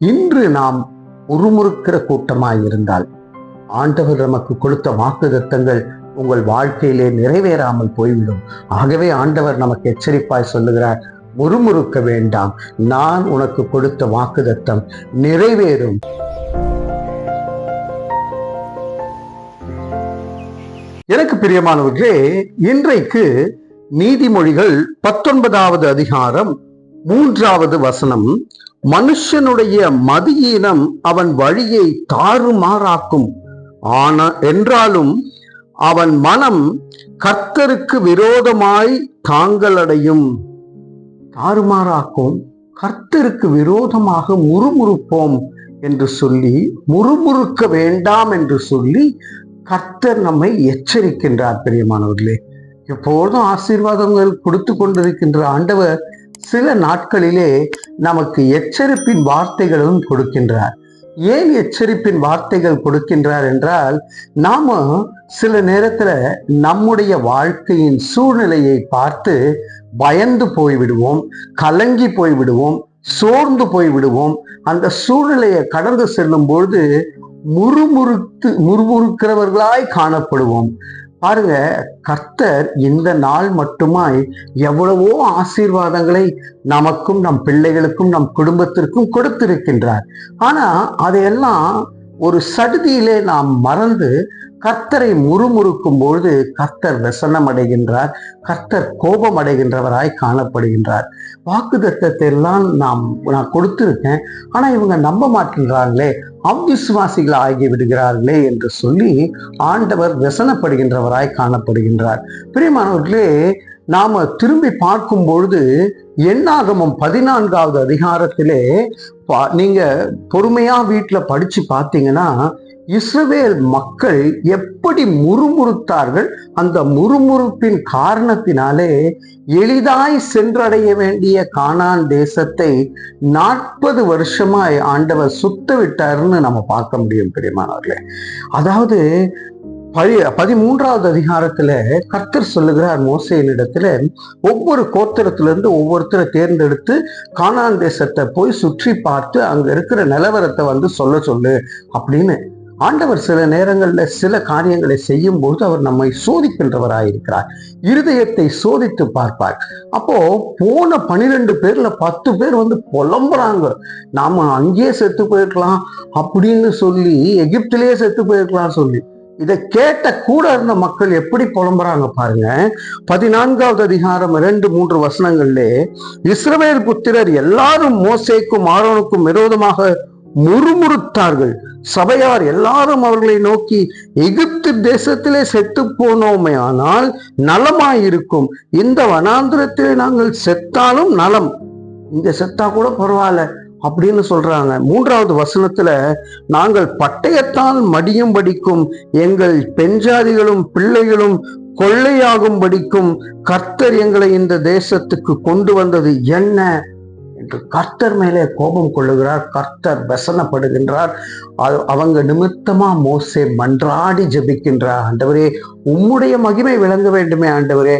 இன்று நாம் உருமுறுக்கிற கூட்டமாய் இருந்தால் ஆண்டவர் நமக்கு கொடுத்த வாக்குதத்தங்கள் உங்கள் வாழ்க்கையிலே நிறைவேறாமல் போய்விடும். ஆகவே ஆண்டவர் நமக்கு எச்சரிப்பாய் சொல்லுகிறார் முறுமுறுக்க வேண்டாம். நான் உனக்கு கொடுத்த வாக்குதத்தம் நிறைவேறும். எனக்கு பிரியமானவர்களே இன்றைக்கு நீதிமொழிகள் பத்தொன்பதாவது அதிகாரம் மூன்றாவது வசனம் மனுஷனுடைய மதியீனம் அவன் வழியை தாறுமாறாக்கும். ஆன என்றாலும் அவன் மனம் கர்த்தருக்கு விரோதமாய் தாங்களடையும். தாறுமாறாக்கும் கர்த்தருக்கு விரோதமாக முறுமுறுப்போம் என்று சொல்லி முறுமுறுக்க வேண்டாம் என்று சொல்லி கர்த்தர் நம்மை எச்சரிக்கின்றார் பிரியமானவர்களே. எப்போதும் ஆசீர்வாதங்கள் கொடுத்து கொண்டிருக்கின்ற ஆண்டவர் சில நாட்களிலே நமக்கு எச்சரிப்பின் வார்த்தைகளும் கொடுக்கின்றார். ஏன் எச்சரிப்பின் வார்த்தைகள் கொடுக்கின்றார் என்றால் நாம சில நேரத்துல நம்முடைய வாழ்க்கையின் சூழ்நிலையை பார்த்து பயந்து போய்விடுவோம் கலங்கி போய்விடுவோம் சோர்ந்து போய்விடுவோம். அந்த சூழ்நிலையை கடந்து செல்லும் பொழுது முறுமுறுத்து முறுமுறுக்கிறவர்களாய் காணப்படுவோம். பாருங்க கர்த்தர் இந்த நாள் மட்டுமாய் எவ்வளவோ ஆசீர்வாதங்களை நமக்கும் நம் பிள்ளைகளுக்கும் நம் குடும்பத்திற்கும் கொடுத்திருக்கின்றார். ஆனா அதையெல்லாம் ஒரு சடுதியிலே நாம் மறந்து கர்த்தரை முறுமுறுக்கும் பொழுது கர்த்தர் விசனம் அடைகின்றார் கர்த்தர் கோபம் அடைகின்றவராய் காணப்படுகின்றார். வாக்கு தத்தத்தை எல்லாம் நாம் நான் கொடுத்துருக்கேன். ஆனா இவங்க நம்ப மாட்டேன்றாங்களே அவ்விசுவாசிகள் ஆகி விடுகிறார்களே என்று சொல்லி ஆண்டவர் விசனப்படுகின்றவராய் காணப்படுகின்றார். பிரியமானவர்களே நாம திரும்பி பார்க்கும் பொழுது எண்ணாகமம் பதினான்காவது அதிகாரத்திலே பா- நீங்க பொறுமையா வீட்டில் படிச்சு பார்த்தீங்கன்னா இஸ்ரவேல் மக்கள் எப்படி முறுமுறுத்தார்கள்? அந்த முறுமுறுப்பின் காரணத்தினாலே எளிதாய் சென்றடைய வேண்டிய கானான் தேசத்தை நாற்பது வருஷமாய் ஆண்டவர் சுத்த விட்டாருன்னு நம்ம பார்க்க முடியும் பெரியமானவர்களே. அதாவது பதி பதிமூன்றாவது அதிகாரத்துல கர்த்தர் சொல்லுகிறார் மோசையினிடத்துல ஒவ்வொரு கோத்திரத்திலிருந்து ஒவ்வொருத்தரை தேர்ந்தெடுத்து கானான் தேசத்தை போய் சுற்றி பார்த்து அங்க இருக்கிற நிலவரத்தை வந்து சொல்ல சொல்லு அப்படின்னு ஆண்டவர் சில நேரங்கள்ல சில காரியங்களை செய்யும் பொழுது அவர் நம்மை சோதிக்கின்றவராயிருக்கிறார். இருதயத்தை சோதித்து பார்ப்பார். அப்போ போன பனிரெண்டு பேர்ல பத்து பேர் வந்து புலம்புறாங்க. நாம அங்கேயே செத்து போயிருக்கலாம் அப்படின்னு சொல்லி எகிப்திலேயே செத்து போயிருக்கலாம் சொல்லி. இதை கேட்ட கூட இருந்த மக்கள் எப்படி புலம்புறாங்க பாருங்க. பதினான்காவது அதிகாரம் இரண்டு மூன்று வசனங்கள்லே இஸ்ரவேல் புத்திரர் எல்லாரும் மோசைக்கும் ஆரோனுக்கும் விரோதமாக முறுமுறுத்தார்கள். சபையார் எல்லாரும் அவர்களை நோக்கி எகிப்து தேசத்திலே செத்து போனோமே ஆனால் நலமாயிருக்கும் இந்த வனாந்திரத்திலே நாங்கள் செத்தாலும் நலம். இங்க செத்தா கூட பரவாயில்ல அப்படின்னு சொல்றாங்க. மூன்றாவது வசனத்துல நாங்கள் பட்டயத்தால் மடியும்படிக்கும் எங்கள் பெண்ஜாதிகளும் பிள்ளைகளும் கொள்ளையாகும் படிக்கும் கர்த்தர் எங்களை இந்த தேசத்துக்கு கொண்டு வந்தது என்ன? என்று கர்த்தர் மேலே கோபம் கொள்ளுகிறார் கர்த்தர் வசனப்படுகின்றார். அவங்க நிமித்தமா மோசே மன்றாடி ஜெபிக்கின்றார் ஆண்டவரே உம்முடைய மகிமை விளங்க வேண்டுமே ஆண்டவரே.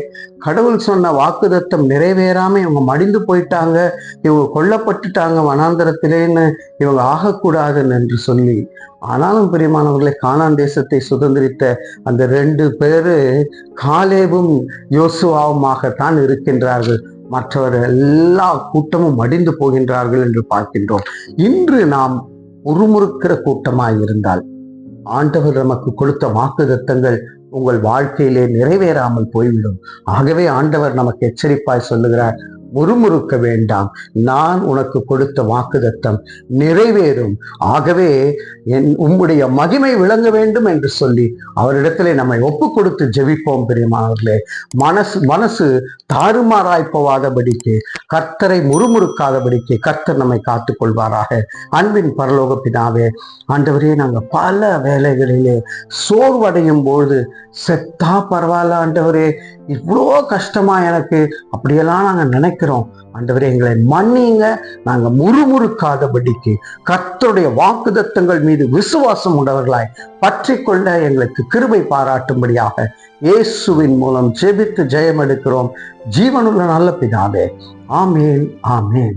கடவுள் சொன்ன வாக்குதத்தம் நிறைவேறாம இவங்க மடிந்து போயிட்டாங்க இவங்க கொல்லப்பட்டுட்டாங்க வனாந்தரத்திலேன்னு இவங்க ஆகக்கூடாதுன்னு என்று சொல்லி. ஆனாலும் பிரியமானவர்களை காணான் தேசத்தை சுதந்திரித்த அந்த ரெண்டு பேரு காலேவும் யோசுவாவுமாகத்தான் இருக்கின்றார்கள். மற்றவர் எல்லா கூட்டமும் மடிந்து போகின்றார்கள் என்று பார்க்கின்றோம். இன்று நாம் உருமுறுக்கிற கூட்டமாய் இருந்தால் ஆண்டவர் நமக்கு கொடுத்த வாக்கு தத்தங்கள் உங்கள் வாழ்க்கையிலே நிறைவேறாமல் போய்விடும். ஆகவே ஆண்டவர் நமக்கு எச்சரிப்பாய் சொல்லுகிறார் முறுமுறுக்க வேண்டாம். நான் உனக்கு கொடுத்த வாக்குதத்தம் நிறைவேறும். ஆகவே என் உம்முடைய மகிமை விளங்க வேண்டும் என்று சொல்லி அவரிடத்திலே நம்மை ஒப்பு கொடுத்து ஜெபிப்போம் பிரியமானவர்களே. மனசு மனசு தாறுமாறாய்ப்பவாதபடிக்கு கர்த்தரை முறுமுறுக்காதபடிக்கு கர்த்தர் நம்மை காத்துக் கொள்வாராக அன்பின் பரலோக பிதாவே ஆண்டவரே நாங்கள் பல வேலைகளிலே சோர்வடையும் பொழுது செத்தா பரவாயில்ல ஆண்டவரே இவ்வளோ கஷ்டமா எனக்கு அப்படியெல்லாம் நாங்க நினைக்கிறோம் ஆண்டவரே எங்களை மன்னிங்க. நாங்கள் முறுமுறுக்காதபடிக்கு கர்த்தருடைய வாக்குதத்தங்கள் மீது விசுவாசம் உண்டவர்களாய் பற்றி கொள்ள எங்களுக்கு கிருபை பாராட்டும்படியாக இயேசுவின் மூலம் ஜெபித்து ஜெயம் எடுக்கிறோம் ஜீவனுள்ள நல்ல பிதாவே. ஆமேன் ஆமேன்.